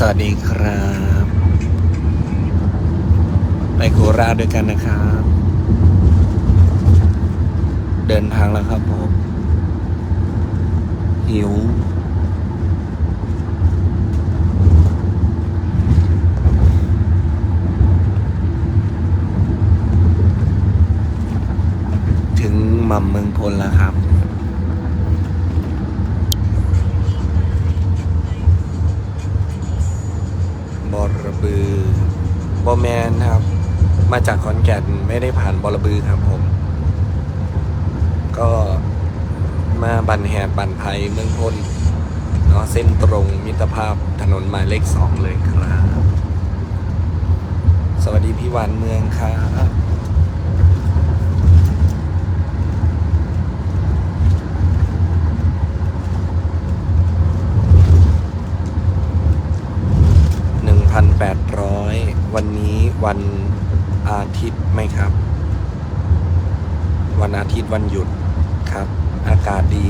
สวัสดีครับไปโคราชด้วยกันนะครับ เดินทางแล้วครับผม หิว ถึงหม่ำเมืองพลแล้วครับ บือบอแมนครับ มาจากขอนแก่นไม่ได้ผ่านบอระบือครับผม ก็มาบันแหบบันไพเมืองพนเนาะเส้นตรงมิตรภาพถนนหมายเลขสองเลยครับ สวัสดีพี่วานเมืองครับ วันนี้วันอาทิตย์ไหมครับ วันอาทิตย์วันหยุดครับ อากาศดี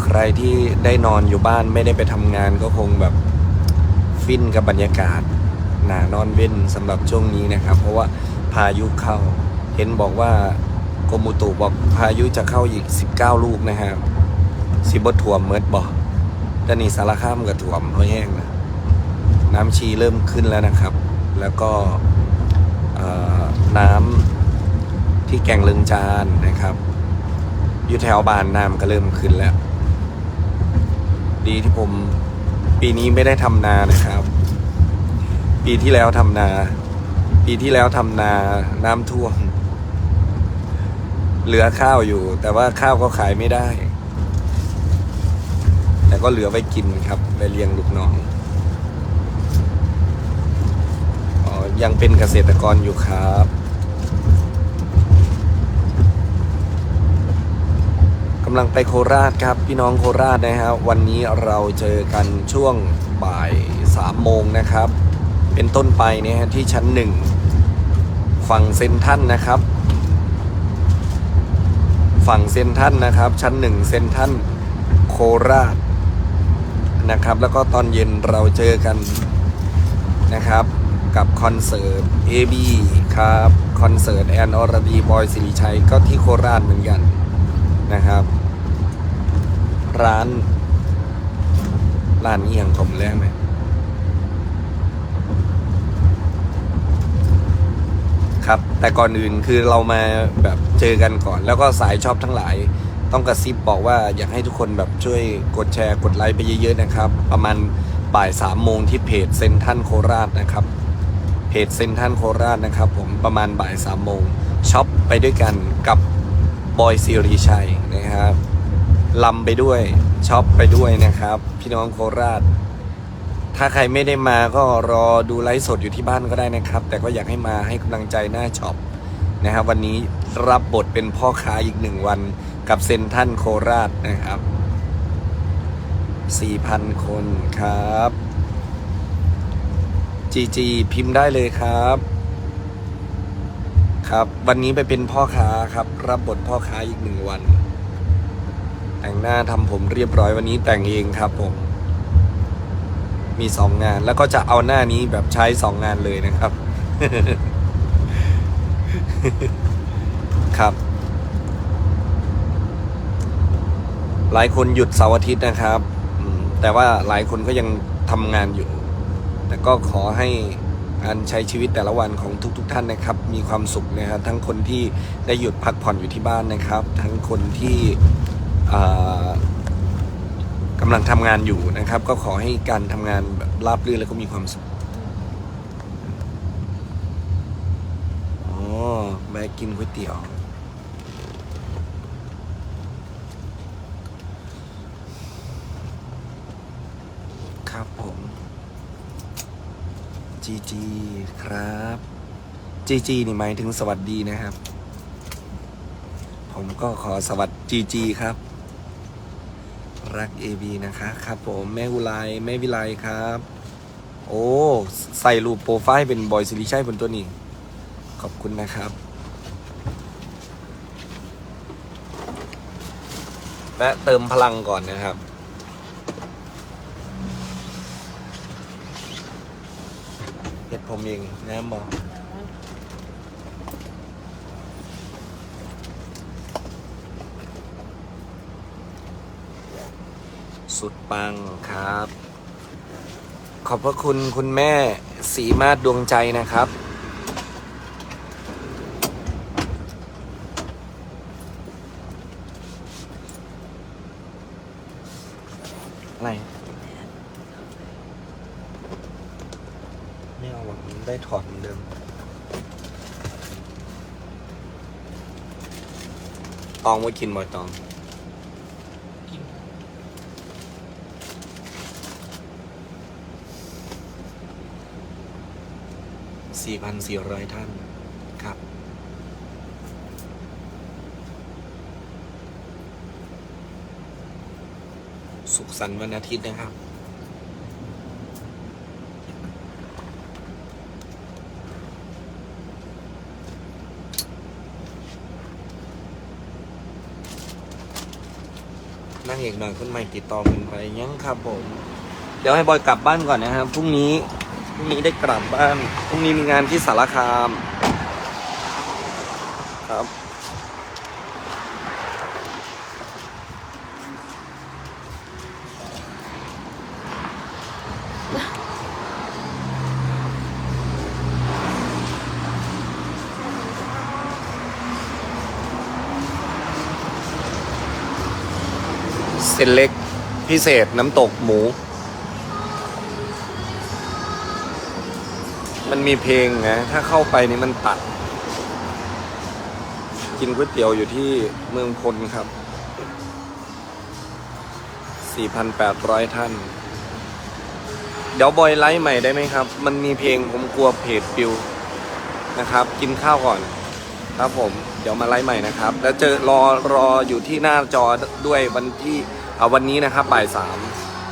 ใครที่ได้นอนอยู่บ้านไม่ได้ไปทำงานก็คงแบบฟินกับบรรยากาศ หนานอนเว้นสำหรับช่วงนี้นะครับ เพราะว่าพายุเข้า เห็นบอกว่ากรมอุตุบอกพายุจะเข้าอีก 19 ลูกนะครับสิบถ่วมเมิดบอกแต่นี่สารข้ามกับถ่วมเพราะแห้งนะ น้ำชีเริ่มขึ้นแล้วนะครับ แล้วก็น้ำที่แก่งเลึงจานนะครับอยู่แถวบานน้ำก็เริ่มขึ้นแล้ว ดีที่ผมปีนี้ไม่ได้ทำนานะครับ ปีที่แล้วทำนา ปีที่แล้วทำนาน้ำท่วมเหลือข้าวอยู่ แต่ว่าข้าวก็ขายไม่ได้ แต่ก็เหลือไว้กินครับไปเลี้ยงลูกน้อง อ๋อ ยังเป็นเกษตรกรอยู่ครับกำลังไปโคราชครับ พี่น้องโคราชนะฮะวันนี้เราเจอกันช่วงบ่ายสามโมงนะครับ เป็นต้นไปเนี่ยฮะที่ชั้นหนึ่งฝั่งเซนทันนะครับ ฝั่งเซนทันนะครับ ชั้นหนึ่งเซนทันโคราชนะครับ แล้วก็ตอนเย็นเราเจอกันนะครับ กับคอนเสิร์ต AB ครับ คอนเสิร์ตแอนอรดีบอยสิริชัยก็ที่โคราชเหมือนกันนะครับ ร้านร้านเอียงผมแรกไหมครับ แต่ก่อนอื่นคือเรามาแบบเจอกันก่อน แล้วก็สายชอบทั้งหลาย ต้องกระซิบบอกว่าอยากให้ทุกคนแบบช่วยกดแชร์กดไลค์ไปเยอะๆนะครับ ประมาณบ่ายสามโมงที่เพจเซนทันโคราชนะครับ เพจเซนทันโคราชนะครับผมประมาณบ่ายสามโมงช็อปไปด้วยกันกับบอยซีรีชัยนะครับลำไปด้วยช็อปไปด้วยนะครับ พี่น้องโคราช ถ้าใครไม่ได้มาก็รอดูไลฟ์สดอยู่ที่บ้านก็ได้นะครับ แต่ก็อยากให้มาให้กำลังใจหน้าช็อปนะครับวันนี้รับบทเป็นพ่อค้าอีกหนึ่งวันกับเซนทันโคราชนะครับ 4,000 คนครับ จีจีพิมพ์ได้เลยครับ ครับ วันนี้ไปเป็นพ่อค้าครับ รับบทพ่อค้าอีกหนึ่งวัน แต่งหน้าทำผมเรียบร้อยวันนี้แต่งเองครับผม มีสองงานแล้วก็จะเอาหน้านี้แบบใช้สองงานเลยนะครับ ครับหลายคนหยุดเสาร์อาทิตย์นะครับ แต่ว่าหลายคนก็ยังทำงานอยู่ แต่ก็ขอให้การใช้ชีวิตแต่ละวันของทุกๆทท่านนะครับ มีความสุขนะครับทั้งคนที่ได้หยุดพักผ่อนอยู่ที่บ้านนะครับ ทั้งคนที่อ่ากำลังทำงานอยู่นะครับ ก็ขอให้การทำงานแบบราบรื่นแล้วก็มีความสุขอ๋อแวะกินก๋วยเตี๋ยวครับผม จีจีครับจีจีนี่หมายถึงสวัสดีนะครับ ผมก็ขอสวัสดีจีจีครับ รักเอบีนะคะครับผมแม่อุไลแม่วิไลครับ โอ้ใส่รูปโปรไฟล์เป็นบอยซิริชัยบนตัวนี้ ขอบคุณนะครับ และเติมพลังก่อนนะครับ ผม เองนะบอสุดปังครับ ขอบพระคุณคุณแม่สีมาศดวงใจนะครับ อะไร ไม่เอาหรอกมัน ได้ถอดเหมือนเดิมตองไว้กินบ่อยตองกิน4,400ท่าน ครับ สุขสันต์วันอาทิตย์นะครับ นั่งเอกหน่อยคนใหม่ติดต่อกันไปยังครับผม เดี๋ยวให้บอยกลับบ้านก่อนนะครับพรุ่งนี้พรุ่งนี้ได้กลับบ้านพรุ่งนี้มีงานที่สารคามครับ นเล็กพิเศษน้ำตกหมู มันมีเพลงนะ ถ้าเข้าไปนี่มันตัด กินก๋วยเตี๋ยวอยู่ที่เมืองพลครับ 4,800 ท่าน เดี๋ยวบอยไลฟ์ใหม่ได้ไหมครับ มันมีเพลงผมกลัวเพจปิวนะครับ กินข้าวก่อนครับผม เดี๋ยวมาไลฟ์ใหม่นะครับ แล้วเจอรอรออยู่ที่หน้าจอด้วยวันที่ วันนี้นะครับบ่ายสาม